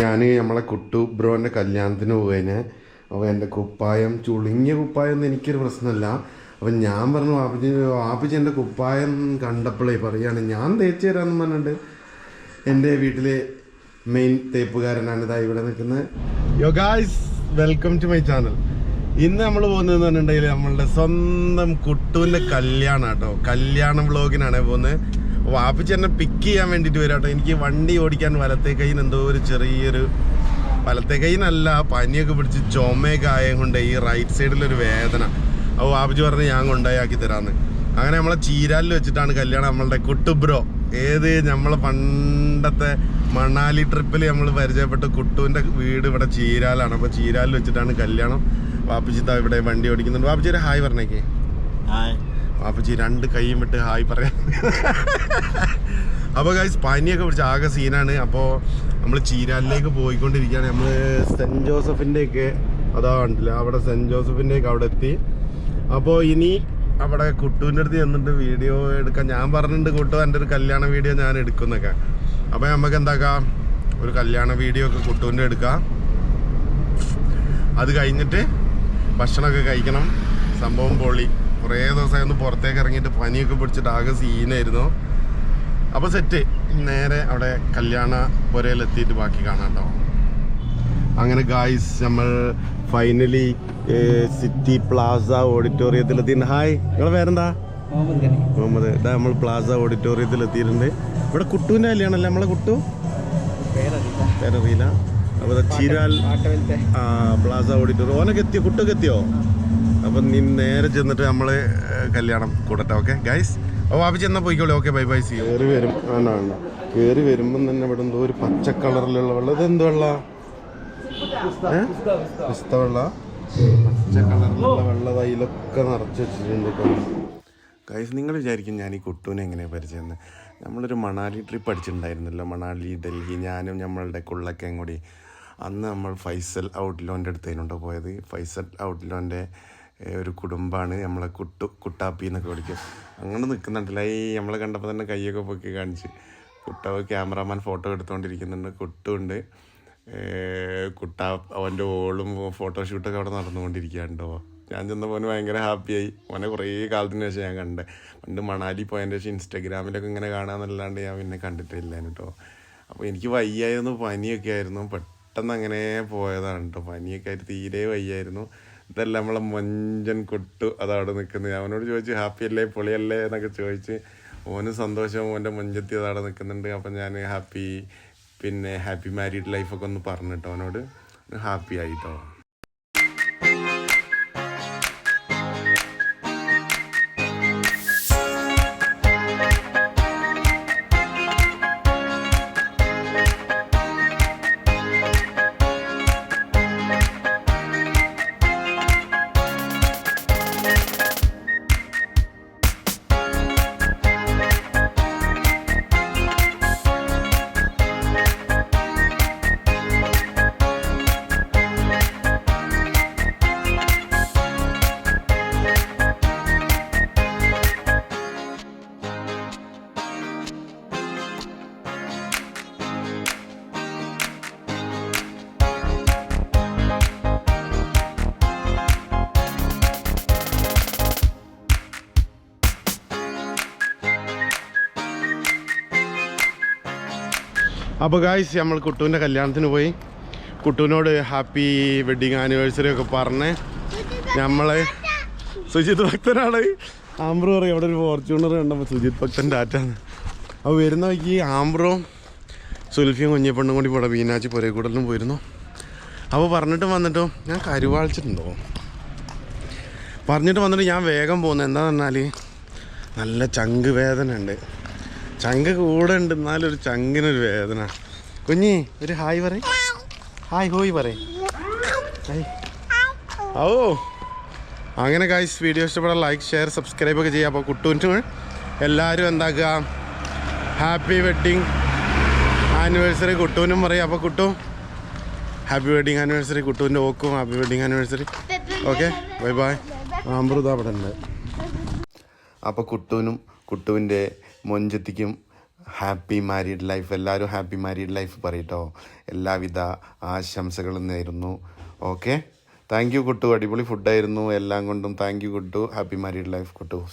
ഞാൻ നമ്മളെ കുട്ടു ബ്രോന്റെ കല്യാണത്തിന് പോയേനെ അപ്പോൾ എന്റെ കുപ്പായം ചുളുങ്ങിയ കുപ്പായം ഒന്നും എനിക്കൊരു പ്രശ്നമല്ല. അപ്പം ഞാൻ പറഞ്ഞു വാപ്പച്ചി വാപ്പച്ചി എന്റെ കുപ്പായം കണ്ടപ്പോഴേ പറയുകയാണ് ഞാൻ തേച്ച് തരാമെന്ന് പറഞ്ഞിട്ട് എന്റെ വീട്ടിലെ മെയിൻ തേപ്പുകാരനാണ് ഇതാ ഇവിടെ നിൽക്കുന്നത്. യോ വെൽക്കം ടു മൈ ചാനൽ ഇന്ന് നമ്മൾ പോകുന്നതെന്ന് പറഞ്ഞിട്ടുണ്ടെങ്കിൽ നമ്മളുടെ സ്വന്തം കുട്ടുവിന്റെ കല്യാണം കേട്ടോ കല്യാണ വ്ളോഗിനാണ് പോകുന്നത്. വാപ്പിച്ച് എന്നെ പിക്ക് ചെയ്യാൻ വേണ്ടിയിട്ട് വരാം കേട്ടോ എനിക്ക് വണ്ടി ഓടിക്കാൻ വലത്തെ കൈയിന് എന്തോ ഒരു ചെറിയൊരു വലത്തെ കൈയിനല്ല പനിയൊക്കെ പിടിച്ച് ചുമയൊക്കെ ആയത് കൊണ്ട് ഈ റൈറ്റ് സൈഡിലൊരു വേദന. അപ്പോൾ വാപ്പിച്ച് പറഞ്ഞ് ഞാൻ കൊണ്ടുപോയി തരാമെന്ന് അങ്ങനെ നമ്മളെ ചീരാലിൽ വെച്ചിട്ടാണ് കല്യാണം നമ്മളുടെ കുട്ടുബ്രോ ഏത് നമ്മളെ പണ്ടത്തെ മണാലി ട്രിപ്പിൽ നമ്മൾ പരിചയപ്പെട്ട കുട്ടുവിന്റെ വീട് ഇവിടെ ചീരാലാണ്. അപ്പോൾ ചീരാലിൽ വെച്ചിട്ടാണ് കല്യാണം. വാപ്പിച്ചിത്ത ഇവിടെ വണ്ടി ഓടിക്കുന്നുണ്ട്. വാപ്പിച്ചി ഒരു ഹായ് പറഞ്ഞേക്കേ. ഹായ്. വാപ്പച്ചി രണ്ട് കൈയും വിട്ട് ഹായ് പറയാം അപ്പോൾ ഗൈസ് പനിയൊക്കെ പിടിച്ച ആകെ സീനാണ്. അപ്പോൾ നമ്മൾ ചീരാലിലേക്ക് പോയിക്കൊണ്ടിരിക്കുകയാണ്. നമ്മൾ സെന്റ് ജോസഫിന്റെയൊക്കെ അതാ കണ്ടില്ല? അവിടെ സെന്റ് ജോസഫിന്റെയൊക്കെ അവിടെ എത്തി. അപ്പോൾ ഇനി അവിടെ കുട്ടുവിന്റെ അടുത്ത് ചെന്നിട്ട് വീഡിയോ എടുക്കാൻ. ഞാൻ പറഞ്ഞിട്ടുണ്ട് കുട്ടു എന്റെ ഒരു കല്യാണ വീഡിയോ ഞാൻ എടുക്കുന്നൊക്കെ. അപ്പോൾ നമുക്ക് എന്താക്കാം? ഒരു കല്യാണ വീഡിയോ ഒക്കെ കുട്ടുവിന്റെ എടുക്കാം. അത് കഴിഞ്ഞിട്ട് ഭക്ഷണമൊക്കെ കഴിക്കണം. സംഭവം പൊളി. കുറേ ദിവസമായി ഒന്ന് പുറത്തേക്ക് ഇറങ്ങിയിട്ട് പനിയൊക്കെ പിടിച്ചിട്ട് ആകെ സീനായിരുന്നു. അപ്പോൾ സെറ്റ് നേരെ അവിടെ കല്യാണ പുരയിലെത്തിയിട്ട് ബാക്കി കാണാം കേട്ടോ. അങ്ങനെ ഗായ്സ് നമ്മൾ ഫൈനലി സിറ്റി പ്ലാസ ഓഡിറ്റോറിയത്തിലെത്തി ഹായ് നിങ്ങളെ പേരെന്താ? മുഹമ്മദ്. ഇതാ നമ്മൾ പ്ലാസ ഓഡിറ്റോറിയത്തിൽ എത്തിയിട്ടുണ്ട് ഇവിടെ കുട്ടുവിന്റെ കല്യാണമല്ലേ നമ്മളെ കുട്ടു? പേരറിയില്ല. അപ്പോൾ ചീരാൽ ആ പ്ലാസ ഓഡിറ്റോറിയം ഓനൊക്കെ എത്തിയോ? കുട്ടൊക്കെ എത്തിയോ? അപ്പം നീ നേരെ ചെന്നിട്ട് നമ്മൾ കല്യാണം കൂടട്ടെ ഓക്കെ ഗൈസ് ഓ വാപ്പി ചെന്നാൽ പോയിക്കോളൂ? ഓക്കെ ബൈ ബൈ സി കയറി വരും ആണോ കയറി വരുമ്പം തന്നെ ഇവിടെ എന്തോ ഒരു പച്ച കളറിലുള്ള വെള്ളം. ഇത് എന്ത് പിസ്ത വെള്ള പച്ച കളറിലുള്ള വെള്ളം അതിലൊക്കെ നിറച്ച് വെച്ചിട്ടുണ്ട് ഗൈസ് നിങ്ങൾ വിചാരിക്കും ഞാൻ ഈ കുട്ടൂനെ എങ്ങനെയാണ് പരിചയമെന്ന്. നമ്മളൊരു മണാലി ട്രിപ്പ് അടിച്ചിട്ടുണ്ടായിരുന്നല്ലോ മണാലി ഡൽഹി ഞാനും നമ്മളുടെ കുള്ളക്കയും കൂടി. അന്ന് നമ്മൾ ഫൈസൽ ഔട്ട്ലോന്റെ അടുത്തേനുണ്ടോ പോയത്. ഫൈസൽ ഔട്ട്ലോന്റെ ഒരു കുടുംബമാണ് നമ്മളെ കുട്ടു കുട്ടാപ്പി എന്നൊക്കെ വിളിക്കും. അങ്ങനെ നിൽക്കുന്നുണ്ടല്ലോ ഈ നമ്മളെ കണ്ടപ്പോൾ തന്നെ കൈയൊക്കെ പൊക്കി കാണിച്ച്. കുട്ടാവ് ക്യാമറാമാൻ ഫോട്ടോ എടുത്തുകൊണ്ടിരിക്കുന്നുണ്ട് കുട്ടുണ്ട്. കുട്ട അവന്റെ ഓളും ഫോട്ടോഷൂട്ടൊക്കെ അവിടെ നടന്നുകൊണ്ടിരിക്കുകയാണ്ടോ ഞാൻ ചെന്ന പോന് ഭയങ്കര ഹാപ്പിയായി. അവനെ കുറേ കാലത്തിന് ശേഷം ഞാൻ കണ്ടത് പണ്ട് മണാലി പോയതിന്റെ ശേഷം ഇൻസ്റ്റാഗ്രാമിലൊക്കെ ഇങ്ങനെ കാണാമെന്നല്ലാണ്ട് ഞാൻ പിന്നെ കണ്ടിട്ടില്ല കേട്ടോ അപ്പോൾ എനിക്ക് വയ്യായിരുന്നു പനിയൊക്കെ ആയിരുന്നു. പെട്ടെന്ന് അങ്ങനെ പോയതാണ് കേട്ടോ പനിയൊക്കെ ആയിട്ട് തീരെ വയ്യായിരുന്നു. ഇതല്ല നമ്മളെ മൊഞ്ചൻ കൊട്ടു അതവിടെ നിൽക്കുന്നത്. അവനോട് ചോദിച്ചു ഹാപ്പി അല്ലേ പൊളിയല്ലേ? എന്നൊക്കെ ചോദിച്ച്. ഓന് സന്തോഷം ഓന്റെ മൊഞ്ചത്തി അതവിടെ നിൽക്കുന്നുണ്ട്. അപ്പം ഞാൻ ഹാപ്പി. പിന്നെ ഹാപ്പി മാരീഡ് ലൈഫൊക്കെ ഒന്ന് പറഞ്ഞിട്ടോ അവനോട്. ഹാപ്പി ആയിട്ടോ അപ്പോൾ ഗായ്സ് നമ്മൾ കുട്ടുവിന്റെ കല്യാണത്തിന് പോയി. കുട്ടുവിനോട് ഹാപ്പി വെഡിങ് ആനിവേഴ്സറി ഒക്കെ പറഞ്ഞ് നമ്മളെ സുജിത് ഭക്തനാണ്. ആംബ്രോ പറയും അവിടെ ഒരു ഫോർച്യൂണർ കണ്ടപ്പോൾ സുജിത് ഭക്തൻ ഡാറ്റാന്ന് അപ്പോൾ വരുന്ന വഴിക്ക് ആംബ്രോ സുൽഫിയും കുഞ്ഞിപ്പെണ്ണും കൂടി ഇവിടെ മീനാച്ചി പുരേ കൂടലും പോയിരുന്നു. അപ്പോൾ പറഞ്ഞിട്ട് വന്നിട്ടോ ഞാൻ കരുവാളിച്ചിട്ടുണ്ടോ? പറഞ്ഞിട്ട് വന്നിട്ട് ഞാൻ വേഗം പോകുന്നത് എന്താണെന്ന് പറഞ്ഞാൽ നല്ല ചങ്ക് വേദന ഉണ്ട് ചങ്ക് കൂടെ ഉണ്ട്. എന്നാലും ഒരു ചങ്കിനൊരു വേദന. കുഞ്ഞി ഒരു ഹായ് പറ ഹായ് ഹോയ് പറ ഓ അങ്ങനെ ഗായ്സ് വീഡിയോ ഇഷ്ടപ്പെടാൻ ലൈക്ക് ഷെയർ സബ്സ്ക്രൈബ് ഒക്കെ ചെയ്യുക അപ്പോൾ കുട്ടൂന് എല്ലാവരും എന്താക്കുക? ഹാപ്പി വെഡിങ് ആനിവേഴ്സറി കുട്ടൂനും പറയും. അപ്പോൾ കുട്ടു ഹാപ്പി വെഡിങ് ആനിവേഴ്സറി കുട്ടൂന്റെ ഓക്കും happy wedding anniversary okay bye bye Amrita അവിടെ ഉണ്ട്. അപ്പോൾ കുട്ടൂനും കുട്ടുവിന്റെ മൊഞ്ചത്തിക്കും ഹാപ്പി മാരീഡ് ലൈഫ് എല്ലാവരും ഹാപ്പി മാരീഡ് ലൈഫ് പറയട്ടോ. എല്ലാവിധ ആശംസകളും നേരുന്നു. ഓക്കെ? താങ്ക് യു കുട്ടു അടിപൊളി ഫുഡായിരുന്നു എല്ലാം കൊണ്ടും thank you Kuttu. Happy married life Kuttu.